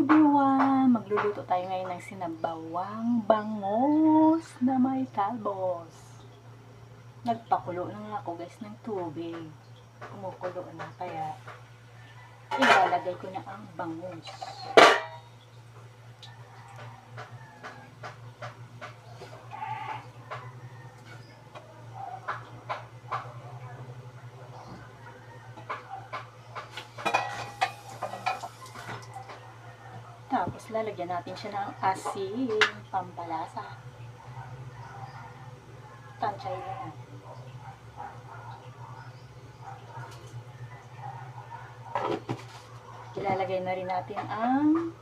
everyone! Magluluto tayo ngayon ng sinabawang bangos na may talbos. Nagpakulo na nga ako guys ng tubig. Kumukulo na kaya ilalagay ko na ang bangus. Lalagyan natin siya ng asin, pampalasa. Tansay lang. Ilalagay na rin natin ang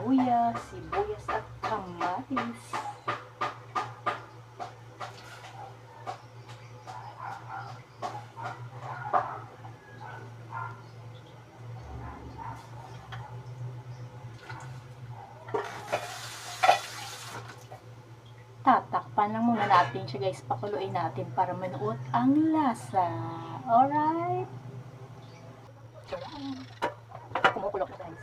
luya, sibuyas at kamatis. Tatakpan lang muna natin siya guys. Pakuluin natin para manuot ang lasa. Alright? Kumukulok na guys.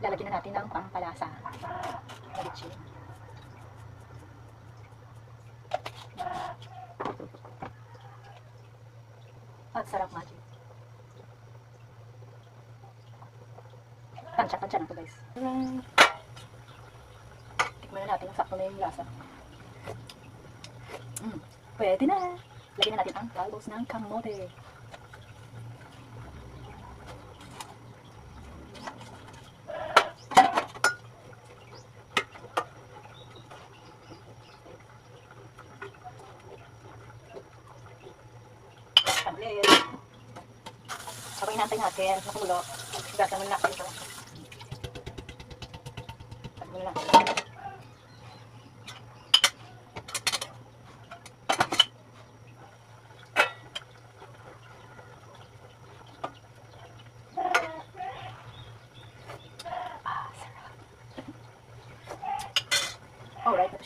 Lalagyan na natin ng pampalasa.Alitsin. At sarap nga din. Tansya-tansya na to guys. Alright. Tikman na natin kung sakto na yung lasa. Mm, pwede na. Lagyan na natin ang talbos ng kamote. Tablet. Inaantay natin, makulo. Gasa muna natin ito. Muna natin.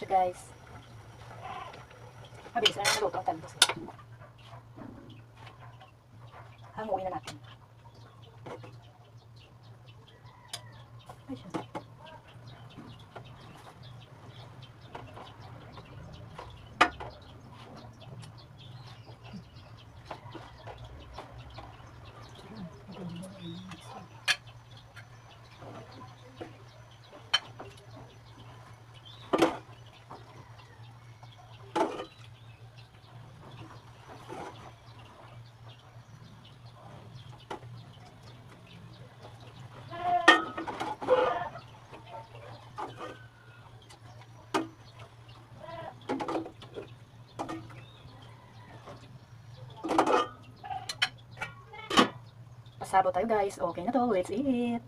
Siya guys. Mabilis na naluto ang talbos. Hanguin na natin. Ay, siya. Pasabo tayo guys. Okay na to. Let's eat.